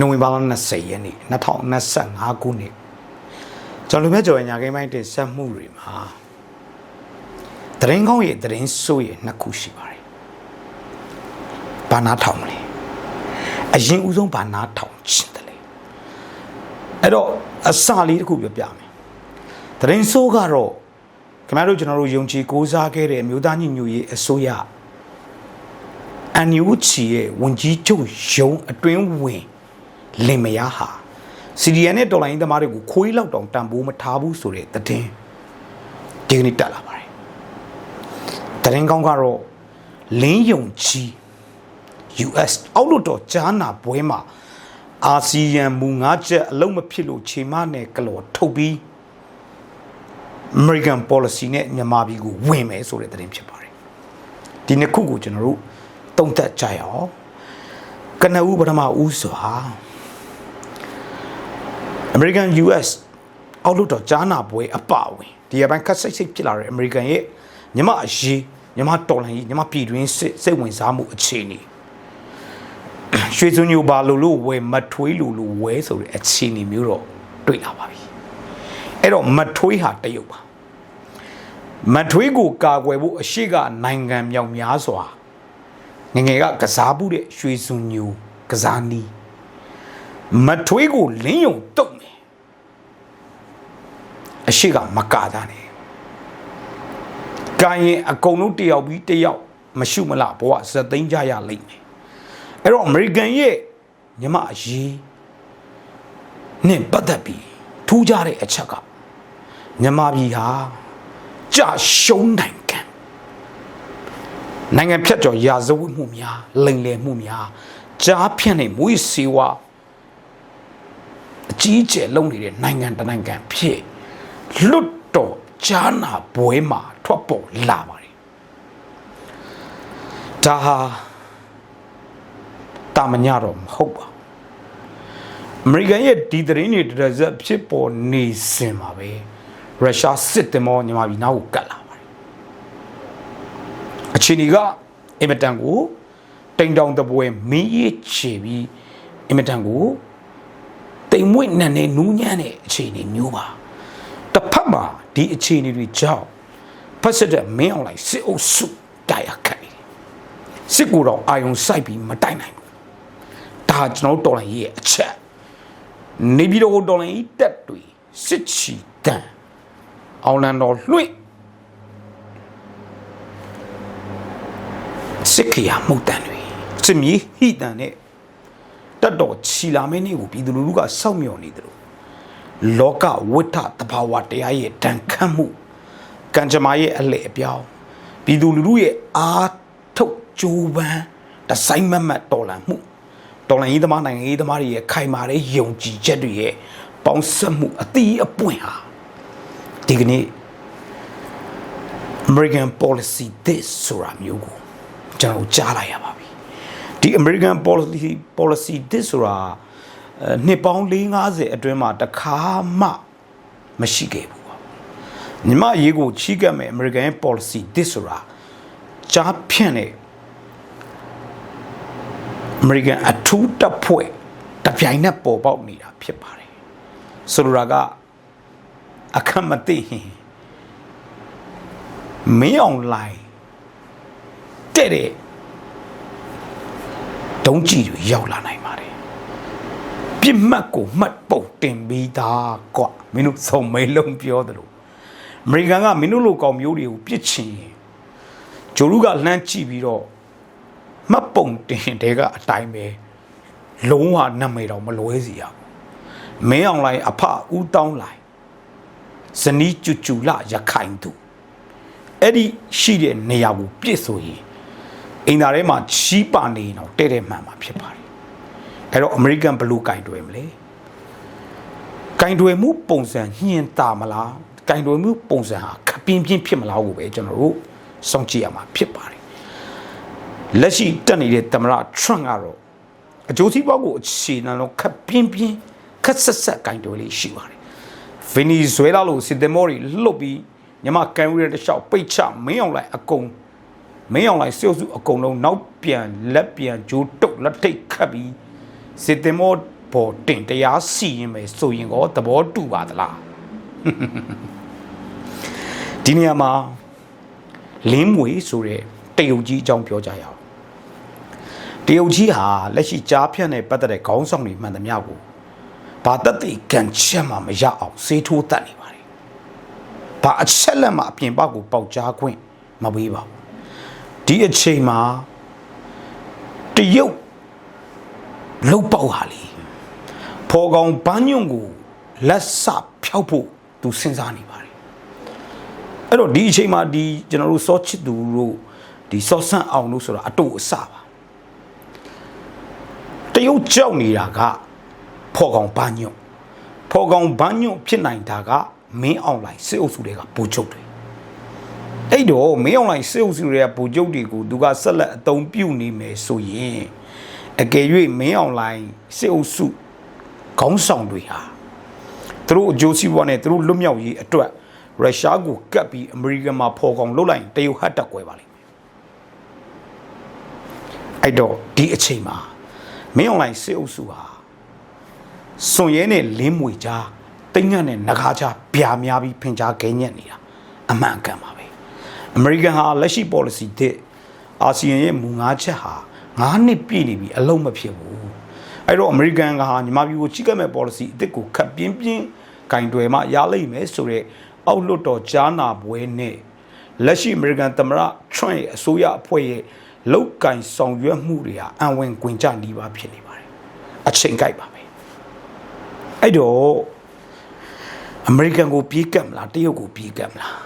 နိုဝင်ဘာလ20ရက်နေ့2025ခုနှစ်ကျွန်တော်လူမဲ့ကြော်ရညာကိန်းပိုင်းတင်ဆက်မှုတွေမှာတရင်ကောင်းရဲ့တရင်ဆိုးရဲ့နှစ်ခုရှိပါတယ်။ဘာနာထောင်မလဲ။အရင်ဦးဆုံးဘာနာထောင်ချင်တယ်လေ။အဲ့တော့အစလေးတစ်ခုပြောပြမယ်။တရင်ဆိုးကတော့ခင်ဗျားတို့ကျွန်တော်တို့ယုံကြည်ကိုးစားခဲ့တဲ့အမျိုးသားညီညွတ်ရေးအစိုးရအန်ယူချီရဲ့ဝန်ကြီးချုပ်ယုံအတွင်းဝင် လင်မယားဟာစီဒီအန်နဲ့တော်လိုင်းသမားတွေကိုခွေးလောက်တောင်တန်ဖိုးမထားဘူးဆိုတဲ့သတင်းဒီကနေ့တက်လာပါတယ်သတင်းကောင်းကတော့လင်းယုံကြီး US အောက်လို့တော့ကြားနာပွဲမှာအာဆီယံမူငါးချက်အလုံးမဖြစ်လို့ခြေမနဲ့ကလော်ထုတ်ပြီး American policy နဲ့မြန်မာပြည်ကိုဝင်မယ်ဆိုတဲ့သတင်းဖြစ်ပါတယ်ဒီနှစ်ခုကိုကျွန်တော်တို့တုံ့သက်ကြရအောင်ကနဦးပထမဦးစွာ American US အောက်လို့တော့ကြားနာပွဲအပဝင်ဒီအပိုင်းခက်စိတ်စိတ်ဖြစ်လာတဲ့ American ရဲ့မြမအရေးမြမတော်လှန်ရေးမြမပြည်တွင်းစစ်စိတ်ဝင်စားမှုအခြေအနေရွှေစုံညိုပါလို့လို့ဝယ်မထွေးလို့လို့ဝဲဆိုတဲ့အခြေအနေမျိုးတော့တွေ့လာပါပြီအဲ့တော့မထွေးဟာတရုတ်ပါမထွေးကိုကာကွယ်ဖို့အရှိကနိုင်ငံမြောက်များစွာငငယ်ကကစားမှုတဲ့ရွှေစုံညိုကစားနီးမထွေးကိုလင်းယုံတုတ်မယ် အရှိကမကာတာနဲ့ကာရင်အကုန်လုံးတယောက်ပြီးတယောက်မရှုမလားဘဝဇသိန်းကြရလိမ့်မယ်အဲ့တော့အမေရိကန်ရဲ့ညီမအရေးနဲ့ပတ်သက်ပြီးထူးခြားတဲ့အချက်ကမြန်မာပြည်ဟာကြာရှုံးနိုင်ကံနိုင်ငံဖြတ်ကျော်ရာဇဝတ်မှုများလိမ်လည်မှုများကြားဖြန့်နေမွေးစေဝါအကြီးကျယ်လုံနေတဲ့နိုင်ငံတစ်နိုင်ငံဖြစ် လွတ်တော်ကြားနာပွဲမှာထွက်ပေါ်လာပါတယ်ဒါဟာတာမညတော့မဟုတ်ပါဘူးအမေရိကန်ရဲ့ဒီသတင်းတွေတစ်စက်ဖြစ်ပေါ်နေစင်ပါပဲရုရှားစစ်တင်မောညီမပြီးနောက်ကိုကတ်လာပါတယ်အချိန်ကြီးကအင်မတန်ကိုတိမ်တောင်တပွဲမင်းရေးချေပြီးအင်မတန်ကိုတိမ်မွေ့နံနေနူးညံ့တဲ့အခြေအနေမျိုးပါ တစ်ဖက်မှာဒီအခြေအနေတွေကြောင့်ဖက်စစ်တဲ့မင်းအောင်လိုက်စစ်အုပ်စုတိုက်ရခိုင်စစ်ကူတော့အာယုံစိုက်ပြီးမတိုက်နိုင်ဘူးဒါကျွန်တော်တို့တော်လိုင်းရဲ့အချက်နေပြီးတော့တော်လိုင်းတက်တွေစစ်ချီတန်အောင်လန်တော်လွှင့်စစ်ခရမှုတ်တန်တွေစစ်မြေဟိတန်နဲ့တက်တော်ချီလာမင်းနေကိုပြည်သူလူထုကစောက်မြော်နေတယ်လို့ လောကဝိထတဘာဝတရားရဲ့တန်ခတ်မှုကံကြမ္မာရဲ့အလှည့်အပြောင်းပြည်သူလူထုရဲ့အာထုတ်ကြိုးပမ်းဒီဇိုင်းမတ်မတ်တော်လန်မှုတော်လန်ရေးသမားနိုင်ငံရေးသမားတွေရဲ့ခိုင်မာတဲ့ယုံကြည်ချက်တွေရဲ့ပေါင်းစပ်မှုအသီးအပွင့်ဟာဒီကနေ့ American policy this ဆိုတာမျိုးကိုကျွန်တော်ကြားလိုက်ရပါပြီဒီ American policy policy this ဆိုတာအဲ နှစ်ပေါင်း450အတွင်းမှာတစ်ခါမှမရှိခဲ့ဘူးပေါ့ညီမအရေးကိုချီးကပ်မယ် American ရဲ့ policy this ဆိုတာကြားဖြန့်တဲ့ American အထူးတပ်ဖွဲ့တပြိုင်နက်ပေါ်ပေါက်နေတာဖြစ်ပါတယ်ဆိုလိုတာကအခက်မသိရင်မင်းအွန်လိုင်းတဲ့တဲ့ဒုံးကြည့်တွေရောက်လာနိုင်ပါတယ် ပြစ်မှတ်ကိုမှတ်ပုံတင်ပြီးသားကွာမင်းတို့စုံမဲလုံးပြောသလိုအမေရိကန်ကမင်းတို့လိုကောင်မျိုးတွေကိုပြစ်ချင်ရင်ဂျိုလူကလှမ်းကြည့်ပြီးတော့မှတ်ပုံတင်တဲ့ကအတိုင်းပဲလုံးဝနာမည်တော့မလွဲစီရဘူးမင်းအောင်လိုက်အဖဦးတောင်းလိုက်ဇနီးကျူကျူလရခိုင်သူအဲ့ဒီရှိတဲ့နေရာကိုပြစ်ဆိုရင်အင်တာထဲမှာချီးပါနေရင်တော့တဲ့တဲ့မှန်မှာဖြစ်ပါတယ် အဲ့တော့ American Blue ကင်တွယ်မလဲကင်တွယ်မှုပုံစံညှင်တာမလားကင်တွယ်မှုပုံစံဟာခပြင်းပြင်းဖြစ်မလားကိုပဲကျွန်တော်တို့စောင့်ကြည့်ရမှာဖြစ်ပါတယ်လက်ရှိတက်နေတဲ့သမ္မတ Trump ကတော့အကျိုးစီးပွားကိုအခြေခံတော့ခပြင်းပြင်းခက်ဆက်ဆက်ကင်တွယ်လေးရှိပါတယ်ဗင်နီဇွဲလားလို့စစ်တမောတွေလှုပ်ပြီးညမကန်ဝီရတလျှောက်ပိတ်ချမင်းအောင်လိုက်အကုန်မင်းအောင်လိုက်စစ်အုပ်စုအကုန်လုံးနောက်ပြန်လက်ပြန်ဂျိုးတုတ်လက်ထိတ်ခတ်ပြီး စစ်တင်မောဖပေါ်တင်တရားစီရင်မယ်ဆိုရင်ကောသဘောတူပါသလားဒီနေရာမှာလင်းမွေဆိုတဲ့တရုတ်ကြီးအကြောင်းပြောကြရအောင်တရုတ်ကြီးဟာလက်ရှိကြားဖြတ်နဲ့ပတ်သက်တဲ့ခေါင်းဆောင်တွေမှန်သမျှကိုဘာတသိကန်ချက်မှမရအောင်စေးထိုးတတ်နေပါတယ်ဘာအချက်လက်မှအပြင်ဘက်ကိုပေါက်ကြားခွင့်မပေးပါဘူးဒီအချိန်မှာတရုတ် လုတ်ပေါက်ဟာလေဖော်ကောင်ဘန်းညွန့်ကိုလက်ဆဖြောက်ဖို့သူစဉ်းစားနေပါတယ်အဲ့တော့ဒီအချိန်မှာဒီကျွန်တော်တို့စောချစ်သူတို့ဒီစောဆန့်အောင်လို့ဆိုတာအတူအဆပါတရုတ်ကြောက်နေတာကဖော်ကောင်ဘန်းညွန့်ဖော်ကောင်ဘန်းညွန့်ဖြစ်နိုင်တာကမင်းအွန်လိုင်းစစ်အုပ်စုတွေကပူချုပ်တယ်အဲ့တော့မင်းအွန်လိုင်းစစ်အုပ်စုတွေကပူချုပ်တွေကိုသူကဆက်လက်အသုံးပြုနေမယ်ဆိုရင် အကယ်၍မင်းအွန်လိုင်းစစ်အုပ်စုခေါင်းဆောင်တွေဟာသူတို့အကျိုးစီးပွားနဲ့သူတို့လွတ်မြောက်ရေးအတွက်ရုရှားကိုကပ်ပြီးအမေရိကန်မှာဖော်ကောင်လုပ်လိုက်ရင်တရုတ်ဟတ်တက်ကွဲပါလိမ့်မယ်အဲ့တော့ဒီအချိန်မှာမင်းအွန်လိုင်းစစ်အုပ်စုဟာစွန်ရဲနဲ့လင်းမွေကြားတိတ်ညက်နဲ့ငကားကြားပြာများပြီးဖင်ကြားခဲညက်နေတာအမှန်ကန်ပါပဲအမေရိကန်ဟာလက်ရှိ policy တဲ့အာဆီယံရဲ့မူ၅ချက်ဟာ 9နှစ်ပြည့်နေပြီအလုံးမဖြစ်ဘူးအဲ့တော့အမေရိကန်ကဟာညီမပြည်ကိုချိကတ်မဲ့ policy အစ်စ်ကိုခတ်ပြင်းပြင်းကင်တွယ်မှရလိမ့်မယ်ဆိုတော့အောက်လွတ်တော်ကြားနာပွဲနဲ့လက်ရှိအမေရိကန်သမ္မတထရန့်ရဲ့အစိုးရအဖွဲ့ရဲ့လောက်ကင်ဆောင်ရွက်မှုတွေဟာအံဝင်ကွင်ကြနီးပါဖြစ်နေပါတယ်အချိန်ကြိုက်ပါပဲအဲ့တော့အမေရိကန်ကိုပြေးကပ်မလားတရုတ်ကိုပြေးကပ်မလား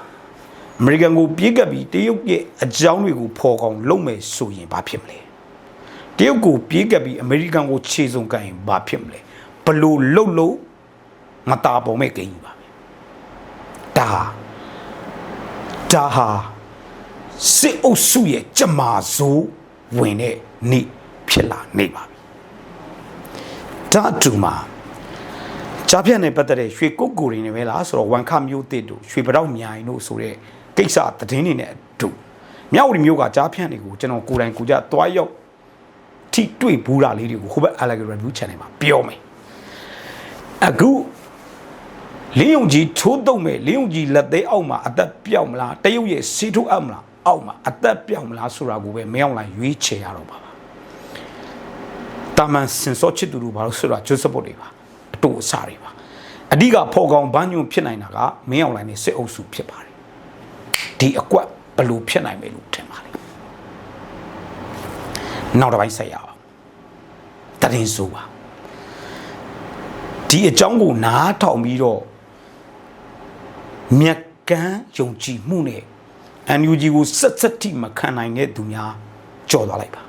အမေရိကန်ကိုပြေးကပ်ပြီးတရုတ်ရဲ့အကြောင်းတွေကိုဖော်ကောင်လုပ်မယ်ဆိုရင်ဘာဖြစ်မလဲ တရုတ်ကိုပြေးကပ်ပြီးအမေရိကန်ကိုခြေစုံကန်ရင်ဘာဖြစ်မလဲဘလို့လှုပ်လို့မตาပေါ်မဲ့ကိန်းကြီးပါပဲဒါဒါဟာစစ်အုပ်စုရဲ့ကြမာစိုးဝင်တဲ့နေ့ဖြစ်လာနေပါပြီဒါအတူမှာကြားပြတ်နဲ့ပတ်သက်တဲ့ရွှေကုတ်ကိုတွေနေပဲလားဆိုတော့ဝန်ခမျိုးတစ်တို့ရွှေပတော့မြိုင်တို့ဆိုတဲ့ကိစ္စသတင်းတွေနဲ့အတူမြောက်ဝတီမျိုးကကြားပြတ်တွေကိုကျွန်တော်ကိုယ်တိုင်ကိုကြတွားရောက် ထိတွေ့ဘူးတာလေးတွေကိုဟိုဘက် Allegro Review Channel မှာပြောမယ်အခုလင်းယုံကြီးထိုးတုံမဲ့လင်းယုံကြီးလက်သေးအောက်မှာအသက်ပြောက်မလားတရုတ်ရဲ့စီးထိုးအပ်မလားအောက်မှာအသက်ပြောက်မလားဆိုတာကိုပဲမင်းအောင်လိုက်ရွေးချယ်ရတော့ပါပါတာမန်စင်စောချစ်သူတို့ဘာလို့ဆိုတာဂျိုးစပုတ်တွေပါအတူအဆတွေပါအဓိကဖော်ကောင်ဘန်းညွန့်ဖြစ်နိုင်တာကမင်းအောင်လိုင်းနဲ့စစ်အုပ်စုဖြစ်ပါတယ်ဒီအကွက်ဘယ်လိုဖြစ်နိုင်မယ်လို့ထင်ပါလဲ နောက်တစ်ပိုင်းဆက်ရအောင်တရင်ဆိုပါဒီအကြောင်းကိုနားထောင်ပြီးတော့မြက်ကန်းယုံကြည်မှုနဲ့ NUG ကိုဆက်ဆက်တိမခံနိုင်တဲ့သူများကြော်သွားလိုက်ပါ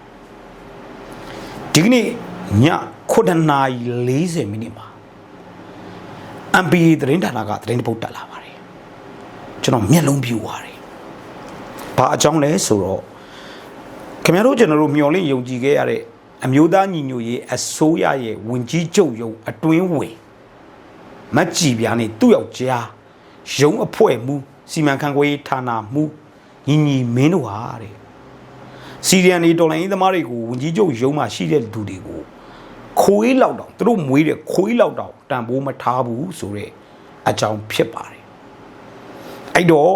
ဒီကနေ့ည9နာရီ40မိနစ်မှာ MPA သတင်းဌာနကသတင်းပုတ်တက်လာပါတယ်ကျွန်တော်မျက်လုံးပြူသွားတယ်ဘာအကြောင်းလဲဆိုတော့ ခင်ဗျားတို့ကျွန်တော်တို့မျှော်လင့်ယုံကြည်ခဲ့ရတဲ့အမျိုးသားညီညွတ်ရေးအစိုးရရဲ့ဝင်ကြီးချုပ်ရုံအတွင်းဝင်မက်ကြည်ပြားနေသူ့ယောက်ျားရုံအဖွဲ့မှုစီမံခန့်ခွဲရေးဌာနမှုညီညီမင်းတို့ဟာတဲ့စီရီယန်နေတော်လိုင်းသမားတွေကိုဝင်ကြီးချုပ်ရုံမှာရှိတဲ့လူတွေကိုခွေးလောက်တောင်သူတို့မွေးတဲ့ခွေးလောက်တောင်တန်ဖိုးမထားဘူးဆိုတဲ့အကြောင်းဖြစ်ပါတယ်အဲ့တော့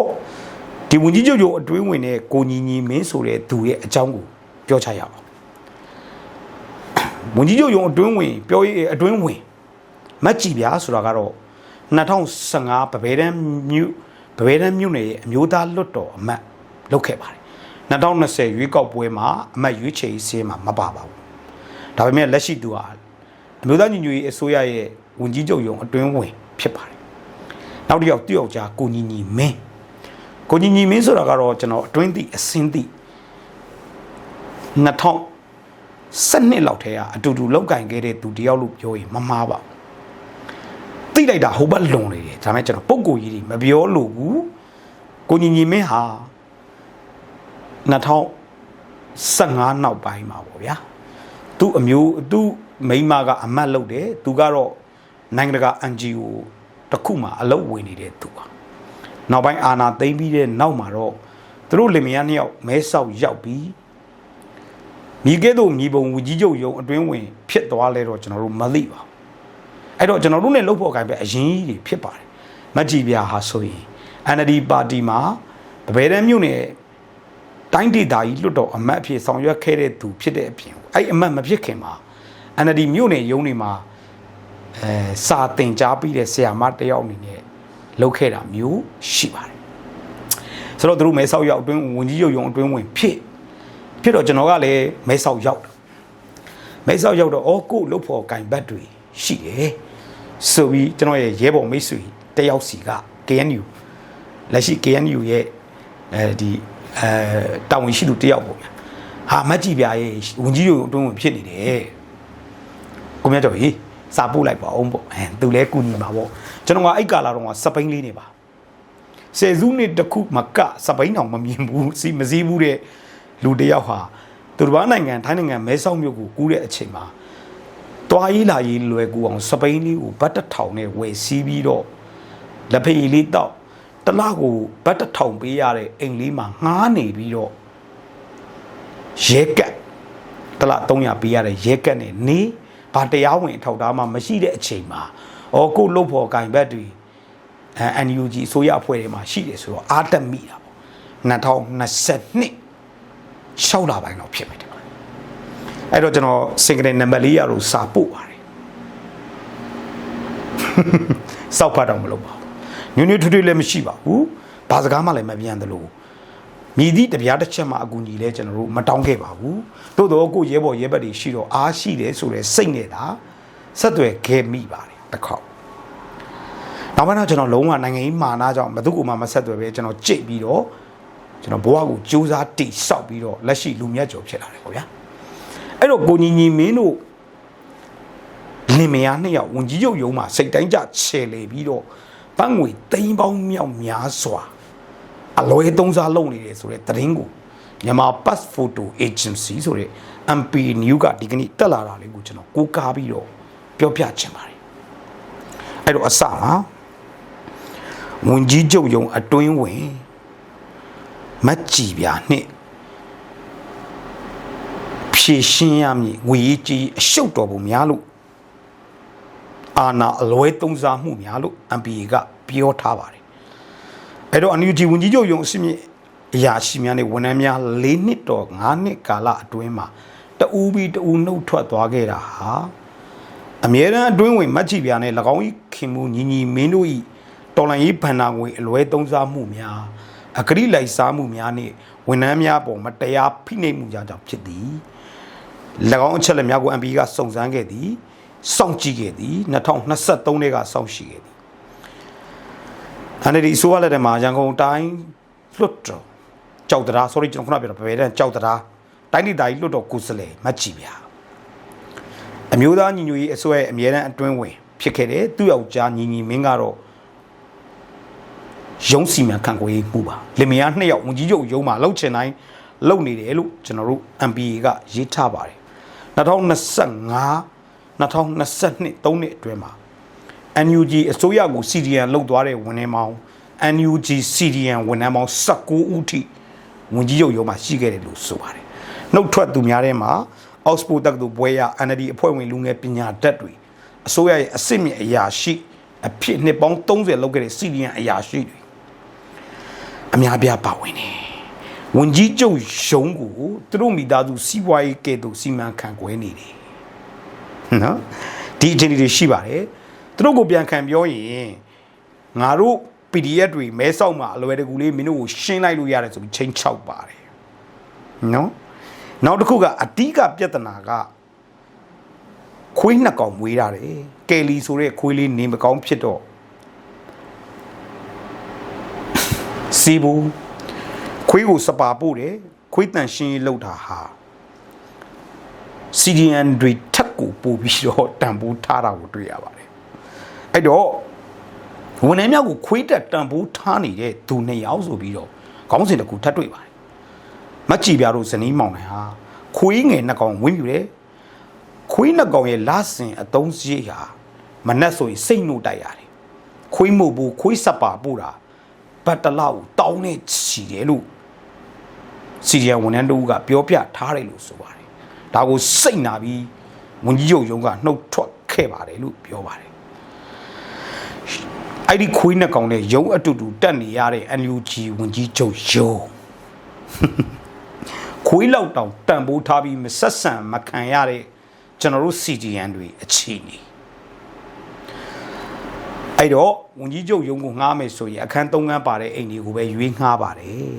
ဒီဝင်ကြီးချုပ်ရုံအတွင်းဝင်တဲ့ကိုညီညီမင်းဆိုတဲ့သူရဲ့အကြောင်းကိုပြောချရအောင်ဝန်ကြီးချုပ်ရုံအတွင်းဝင်ပြောရေးအတွင်းဝင်မက်ကြည်ပြားဆိုတာကတော့2015ပပဲတန်းမြို့ပပဲတန်းမြို့နယ်ရဲ့အမျိုးသားလွတ်တော်အမတ်လုပ်ခဲ့ပါတယ်2020ရွေးကောက်ပွဲမှာအမတ်ရွေးချယ်ရေးစင်းမှာမပါပါဘူးဒါပေမဲ့လက်ရှိသူဟာအမျိုးသားညီညွတ်ရေးအစိုးရရဲ့ဝန်ကြီးချုပ်ရုံအတွင်းဝင်ဖြစ်ပါတယ်နောက်တစ်ယောက်သူ့ယောက်ျားကိုညီညီမင်း ကိုညီညီမင်းဆိုတာကတော့ကျွန်တော်အတွင်းသည့်အစင်းသည့်2000 7နှစ်လောက်ထဲကအတူတူလောက်ကင်ခဲ့တဲ့သူတယောက်လို့ပြောရင်မမှားပါဘူးသိလိုက်တာဟိုဘက်လွန်နေတယ်ဒါပေမဲ့ကျွန်တော်ပုံကိုကြီးတွေမပြောလို့ဘူးကိုညီညီမင်းဟာ2015နောက်ပိုင်းမှာပေါ့ဗျာသူ့အမျိုးသူ့မိန်းမကအမတ်လုပ်တယ်သူကတော့နိုင်ငံတကာ NGO တစ်ခုမှအလုပ်ဝင်နေတဲ့သူပါ နောက်ပိုင်းအာနာသိမ့်ပြီးတဲ့နောက်မှာတော့သူတို့လင်မယားနှစ်ယောက်မဲဆောက်ရောက်ပြီးမိကဲ့သို့မိဘုံဝကြီးချုပ်ယုံအတွင်းဝင်ဖြစ်သွားလဲတော့ကျွန်တော်တို့မသိပါဘူးအဲ့တော့ကျွန်တော်တို့ ਨੇ လှုပ်ဖို့အကိုင်ပဲအရင်ကြီးတွေဖြစ်ပါတယ်မတ်ကြီးပြာဟာဆိုရင် NLD ပါတီမှာဗဘဲတန်းမြို့နယ်တိုင်းဒေသကြီးလွတ်တော်အမတ်အဖြစ်ဆောင်ရွက်ခဲ့တဲ့သူဖြစ်တဲ့အပြင်အဲ့အမတ်မဖြစ်ခင်မှာ NLD မြို့နယ်ရုံးတွေမှာအဲစာတင်ကြားပြီးတဲ့ဆရာမတယောက်အနေနဲ့ လုပ်ခဲ့တာမျိုးရှိပါတယ်ဆိုတော့သူတို့မဲဆောက်ရောက်အတွင်းဝင်ကြီးရုံရုံအတွင်းဝင်ဖြစ်ဖြစ်တော့ကျွန်တော်ကလည်းမဲဆောက်ရောက်တယ်မဲဆောက်ရောက်တော့အော်ကိုလှုပ်ဖို့ကင်ဘတ်တွေရှိတယ်ဆိုပြီးကျွန်တော်ရဲ့ရဲဘော်မိတ်ဆွေတယောက်စီက KNU လက်ရှိ KNU ရဲ့အဲဒီအဲတာဝန်ရှိသူတယောက်ပေါ့ဗျာဟာမတ်ကြည့်ပြရဲ့ဝင်ကြီးရုံအတွင်းဝင်ဖြစ်နေတယ်ကိုမြတ်တော်ကြီး စာပို့လိုက်ပါအောင်ပေါ့အဲသူလဲကူညီပါပေါ့ကျွန်တော်ကအဲ့ကာလာတော့စပိန်လေးနေပါဆယ်စုနှစ်တစ်ခုမကစပိန်အောင်မမြင်ဘူးစီမစည်းဘူးတဲ့လူတယောက်ဟာသူတစ်ပါးနိုင်ငံထိုင်းနိုင်ငံမဲဆောက်မြို့ကိုကူးတဲ့အချိန်မှာတွားရေးလာရေးလွယ်ကူအောင်စပိန်လေးကိုဗတ်တထောင်နဲ့ဝယ်စီးပြီးတော့လက်ဖက်ရည်လေးတောက်တလားကိုဗတ်တထောင်ပေးရတဲ့အိမ်လေးမှာငှားနေပြီးတော့ရဲကတ်တလား300ပေးရတဲ့ရဲကတ်နဲ့နေ ဘာတရားဝင်အထောက်ထားမှမရှိတဲ့အချိန်မှာဩကိုလှုပ်ဖို့ကင်ဘက်တွေအဲ NUG အစိုးရအဖွဲ့တွေမှာရှိတယ်ဆိုတော့အာတက်မိတာပေါ့2022 6လပိုင်းတော့ဖြစ်မယ်ဒီမှာအဲ့တော့ကျွန်တော်စင်ကတဲ့နံပါတ်လေးရလို့စာပို့ပါတယ်စောက်ဖတ်တော့မလုပ်ပါဘူးညွညွထွထွလည်းမရှိပါဘူးဘာစကားမှလည်းမပြန်သလို မြည်သည့်တပြားတစ်ချက်မှအကူကြီးလဲကျွန်တော်တို့မတောင်းခဲ့ပါဘူးသို့တော့ကိုရဲဘော်ရဲဘက်တွေရှိတော့အားရှိတယ်ဆိုတဲ့စိတ်နဲ့သာဆက်သွယ်ခဲ့မိပါတယ်တစ်ခေါက်နောက်ပိုင်းတော့ကျွန်တော်လုံးဝနိုင်ငံရေးမာနာကြောင့်ဘသူ့ကိုမှမဆက်သွယ်ပဲကျွန်တော်ကြိတ်ပြီးတော့ကျွန်တော်ဘဝကိုစူးစမ်းတိဆောက်ပြီးတော့လက်ရှိလူမြတ်ကျော်ဖြစ်လာတယ်ပေါ့ဗျာအဲ့တော့ကိုညီညီမင်းတို့လင်မယားနှစ်ယောက်ဝင်ကြီးရုပ်ယုံမှာစိတ်တိုင်းကြချေလေပြီးတော့ပန်းငွေတိမ်ပေါင်းမြောက်များစွာ အလွဲသုံးစားလုပ်နေတယ်ဆိုတဲ့သတင်းကိုမြန်မာ Pass Photo Agency ဆိုတဲ့ MP New ကဒီကနေ့တက်လာတာလေးကိုကျွန်တော်ကိုးကားပြီးတော့ပြောပြချင်ပါတယ်အဲ့တော့အစမှာဝင်ကြီးချုပ်ယုံအတွင်းဝင်မတ်ကြည်ပြာနှစ်ဖြည့်ရှင်းရမည်ငွေကြီးအရှုပ်တော်ပုံများလို့အာနာအလွဲသုံးစားမှုများလို့ MPA ကပြောထားပါတယ် အဲ့တော့ NUG ဝန်ကြီးချုပ်ယုံအစီအမြင့်အရာရှိများနဲ့ဝန်ထမ်းများ၄နှစ်တော့၅နှစ်ကာလအတွင်းမှာတူပြီးတူနှုတ်ထွက်သွားခဲ့တာဟာအမြဲတမ်းအတွင်းဝင်မတ်ချီပြာနဲ့၎င်း၏ခင်မူညီညီမင်းတို့၏တော်လန်ရေးဗန္နာငွေအလွဲသုံးစားမှုများအဂရိလိုက်စားမှုများနှင့်ဝန်ထမ်းများပေါ်မတရားဖိနှိပ်မှုကြောင့်ဖြစ်သည်၎င်းအချက်လက်များကို MP ကစုံစမ်းခဲ့သည်စောင့်ကြည့်ခဲ့သည်2023ထဲကစောင့်ရှိခဲ့သည် အနေဒီဆိုရလက်ထဲမှာရန်ကုန်တိုင်းလွတ်တော်ကြောက်တရား sorry ကျွန်တော်ခုနပြောတာဘယ်တဲ့ကြောက်တရားတိုင်းဒေသကြီးလွတ်တော်ကိုယ်စားလှယ်မတ်ကြည်ဗျာအမျိုးသားညီညွတ်ရေးအစိုးရရဲ့အမြဲတမ်းအတွင်းဝင်ဖြစ်ခဲ့တယ်သူ့ယောက်ျားညီညီမင်းကတော့ရုံးစီမံခန့်ခွဲမှုပါလင်မယားနှစ်ယောက်ဝန်ကြီးချုပ်ရုံးမှာလှုပ်ချင်တိုင်းလှုပ်နေတယ်လို့ကျွန်တော်တို့ MPA ကရေးထားပါတယ်2025 2022 3နှစ်အတွင်းမှာ NUG အစိုးရကို CDN လှုပ်သွားတဲ့ဝန်ထမ်းပေါင်း NUG CDN ဝန်ထမ်းပေါင်း19ဦးထိဝန်ကြီးချုပ်ရုံးမှာရှိခဲ့တယ်လို့ဆိုပါတယ်နှုတ်ထွက်သူများထဲမှာ Oxford တက္ကသိုလ်ဘွဲရ NLD အဖွဲ့ဝင်လူငယ်ပညာတတ်တွေအစိုးရရဲ့အစစ်မြစ်အရာရှိအဖြစ်နှစ်ပေါင်း30လောက်ခဲ့တဲ့ CDN အရာရှိတွေအများပြားပါဝင်တယ်ဝန်ကြီးချုပ်ရုံးကိုသူတို့မိသားစုစီးပွားရေးကဲ့သို့စီမံခန့်ခွဲနေတယ်နော်ဒီအခြေအနေတွေရှိပါတယ် သူတို့ကိုပြန်ခံပြောရင်ငါတို့ PDF တွေမဲဆောက်မှာအလွယ်တကူလေးမင်းတို့ကိုရှင်းလိုက်လို့ရတယ်ဆိုပြီးချိန်ချောက်ပါတယ်နော်နောက်တစ်ခုကအတိကပြဿနာကခွေးနှစ်ကောင်မွေးရတယ်ကယ်လီဆိုတဲ့ခွေးလေးနေမကောင်းဖြစ်တော့စီဘူးခွေးကိုစပါပို့တယ်ခွေးတန်ရှင်းရေးလောက်တာဟာ CDN တွေထက်ကိုပို့ပြီးတော့တန်ဖိုးထားတာကိုတွေ့ရပါတယ် အဲ့တော့ဝန်ထမ်းများကိုခွေးတက်တန်ဖိုးထားနေတဲ့သူနှစ်ယောက်ဆိုပြီးတော့ခေါင်းစဉ်တစ်ခုထပ်တွေ့ပါတယ်မကြည်ပြတို့ဇနီးမောင်နှံဟာခွေးငယ်နှစ်ကောင်ဝင်းပြူတယ်ခွေးနှစ်ကောင်ရဲ့လဆင်အတုံးစရိတ်ဟာမနှက်ဆိုရင်စိတ်နှုတ်တိုက်ရတယ်ခွေးမို့ဘူးခွေးစပါပို့တာဘတ်တလောက်တောင်းနဲ့ချီတယ်လို့စီရီယံဝန်ထမ်းတို့ကပြောပြထားတယ်လို့ဆိုပါတယ်ဒါကိုစိတ်နာပြီးဝန်ကြီးချုပ်ရုံးကနှုတ်ထွက်ခဲ့ပါတယ်လို့ပြောပါတယ် အဲ့ဒီခွေးနှစ်ကောင်နဲ့ရုံအတူတူတက်နေရတဲ့ NUG ဝင်ကြီးချုပ်ရုံခွေးလောက်တောင်တန်ဖိုးထားပြီးမဆက်ဆံမခံရတဲ့ကျွန်တော်တို့ CGN တွေအခြေအနေအဲ့တော့ဝင်ကြီးချုပ်ရုံကိုငှားမယ်ဆိုရင်အခန်း၃ခန်းပါတဲ့အိမ်တွေကိုပဲရွေးငှားပါတယ်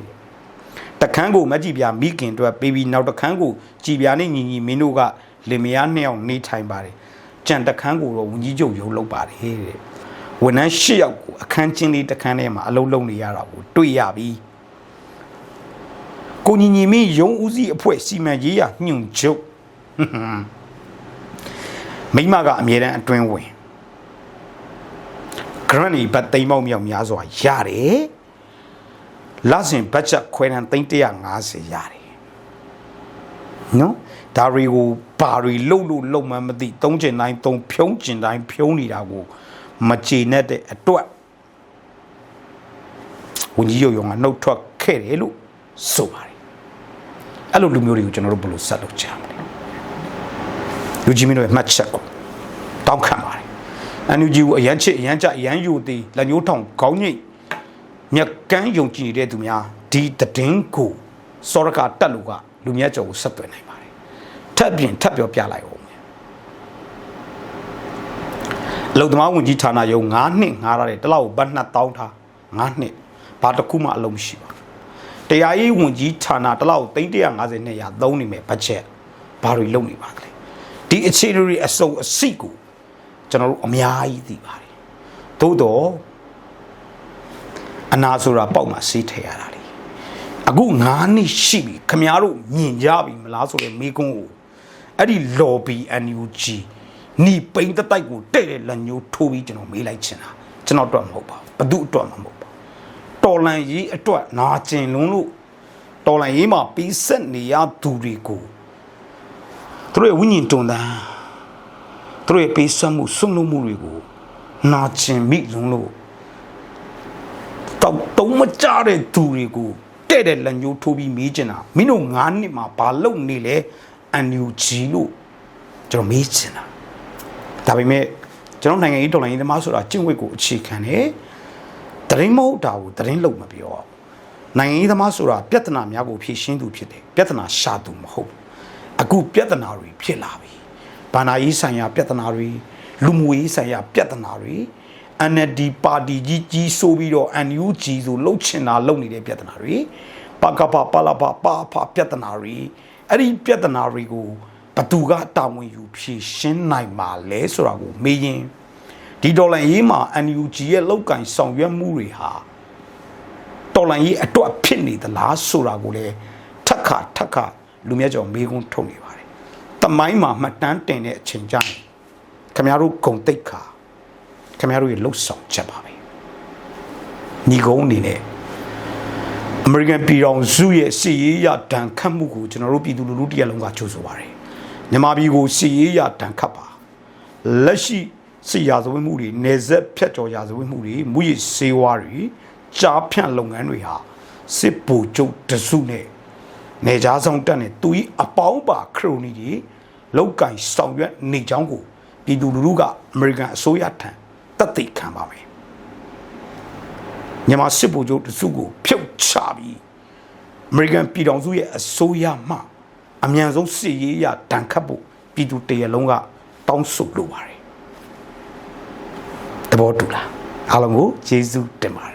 တဲ့တခန်းကိုမကြည့်ပြမိခင်အတွက်ပေးပြီးနောက်တခန်းကိုကြည်ပြနဲ့ညီညီမင်းတို့ကလင်မယားနှစ်ယောက်နေထိုင်ပါတယ်ကြံတခန်းကိုတော့ဝင်ကြီးချုပ်ရုံလုပ်ပါတယ်တဲ့ ဝန်ထမ်း၈ယောက်ကိုအခန်းချင်းလေးတခန်းထဲမှာအလုံးလုံးနေရတာကိုတွေ့ရပြီကိုညီညီမင်းရုံဦးစီးအဖွဲ့စီမံရေးရညွှန်ချုပ်မိမကအမြဲတမ်းအတွင်းဝင် granny ဘတ်သိမ်းပေါက်မြောက်များစွာရတယ်လစဉ်ဘတ်ချက်ခွဲတန်း350ရတယ်နော်ဒါတွေကိုဘာတွေလှုပ်လို့လှုပ်မှန်းမသိသုံးကျင်တိုင်းသုံးဖြုံးကျင်တိုင်းဖြုံးနေတာကို မကြေနဲ့တဲ့အတွက်ဝန်ကြီးရုံရုံကနှုတ်ထွက်ခဲ့တယ်လို့ဆိုပါတယ်အဲ့လိုလူမျိုးတွေကိုကျွန်တော်တို့ဘယ်လိုဆက်လုပ်ကြမလဲလူကြီးမင်းတို့ရဲ့မှတ်ချက်ကိုတောင်းခံပါတယ်အန်ယူဂျီကိုအရန်ချစ်အရန်ကြအရန်ယူသည်လက်ညှိုးထောင်ခေါင်းညိတ်မြက်ကန်းယုံကြည်နေတဲ့သူများဒီတည်င်းကိုစောရကတက်လူကလူမြတ်ကျော်ကိုဆက်သွယ်နိုင်ပါတယ်ထပ်ပြင်ထပ်ပြောပြလိုက်အောင်မယ် အလုံသမားဝင်ကြီးဌာနယုံ9နှစ်ငားရတယ်တလောက်ကိုဘတ်နှစ်တောင်းထား9နှစ်ဘာတစ်ခုမှအလုံးမရှိပါဘူးတရားရေးဝင်ကြီးဌာနတလောက်350နဲ့ရသုံးနေမယ်ဘတ်ဂျက်ဘာတွေလုပ်နေပါသလဲဒီအခြေအနေတွေအစုံအစိကိုကျွန်တော်တို့အများကြီးသိပါတယ်သို့တော့အနာဆိုတာပေါက်မှာဆေးထည့်ရတာလေအခု9နှစ်ရှိပြီခမများတို့မြင်ကြပြီမလားဆိုတဲ့မိကွန်းကိုအဲ့ဒီ lobby NUG နီပိန်တတိုက်ကိုတဲ့တဲ့လက်ညှိုးထိုးပြီးကျွန်တော်မေးလိုက်ချင်တာကျွန်တော်အတွက်မဟုတ်ပါဘူးဘသူအတွက်မှမဟုတ်ပါဘူးတော်လန်ရေးအတွက်နာကျင်လွန်းလို့တော်လန်ရေးမှာပြီးဆက်နေရသူတွေကိုသူတို့ရဲ့ဝိညာဉ်တွန်တန်းသူတို့ရဲ့ပေးဆက်မှုဆွန့်လွတ်မှုတွေကိုနာကျင်မိလုံးလို့တော့တုံးမကြတဲ့သူတွေကိုတဲ့တဲ့လက်ညှိုးထိုးပြီးမေးချင်တာမင်းတို့9နှစ်မှာဘာလုပ်နေလဲအန်ယူဂျီလို့ကျွန်တော်မေးချင်တာ ဒါပေမဲ့ကျွန်တော်နိုင်ငံရေးတော်လှန်ရေးသမားဆိုတာကျင့်ဝတ်ကိုအခြေခံတယ်တရင်မဟုတ်တာကိုတရင်လုံးမပြောအောင်နိုင်ငံရေးသမားဆိုတာပြဿနာများကိုဖြေရှင်းသူဖြစ်တယ်ပြဿနာရှာသူမဟုတ်ဘူးအခုပြဿနာတွေဖြစ်လာပြီဘာနာရေးဆိုင်ရာပြဿနာတွေလူမှုရေးဆိုင်ရာပြဿနာတွေ NLD ပါတီကြီးကြီးဆိုပြီးတော့ NUG ဆိုလှုပ်ချင်တာလှုပ်နေတဲ့ပြဿနာတွေပကပပလပပါဖပြဿနာတွေအဲ့ဒီပြဿနာတွေကို ဘသူကတာဝန်ယူဖြေရှင်းနိုင်မှာလဲဆိုတာကိုမေးရင်ဒီဒေါ်လာရေးမှာ NUG ရဲ့လောက်ကင်ဆောင်ရွက်မှုတွေဟာဒေါ်လာရေးအတွက်ဖြစ်နေသလားဆိုတာကိုလည်းထက်ခါထက်ခါလူမြတ်ကျော်မေးခွန်းထုတ်နေပါတယ်။တမိုင်းမှာမှတ်တမ်းတင်တဲ့အချိန်ကျရင်ခင်ဗျားတို့ဂုံတိတ်ခါခင်ဗျားတို့ရဲ့လှုပ်ဆောင်ချက်ပါပဲ။ညီကုန်းအနေနဲ့အမေရိကန်ပြည်တော်စုရဲ့စီရေးရတန်ခတ်မှုကိုကျွန်တော်တို့ပြည်သူလူထုတရက်လုံးကကြိုးဆိုပါတယ်။ မြန်မာပြည်ကိုစီရေးရတန်ခတ်ပါ။လက်ရှိစီရာဇဝတ်မှုတွေနေဆက်ဖြတ်ကျော်ရာဇဝတ်မှုတွေမူရစေဝါတွေကြားဖြန့်လုပ်ငန်းတွေဟာစစ်ဗိုလ်ချုပ်တစုနဲ့နေကြားဆောင်တက်နေသူဤအပေါင်းပါခရိုနီတွေလောက်ကင်ဆောင်ရွက်နေကြောင်းကိုပြည်သူလူထုကအမေရိကန်အစိုးရထံတက်သိခံပါမယ်မြန်မာစစ်ဗိုလ်ချုပ်တစုကိုဖြုတ်ချပြီးအမေရိကန်ပြည်ထောင်စုရဲ့အစိုးရမှ အမြန်ဆုံးစစ်ရေးရတန်ခတ်ဖို့ပြည်သူတရလုံးကတောင်းဆိုလိုပါတယ်သဘောတူလားအားလုံးကိုကျေးဇူးတင်ပါတယ်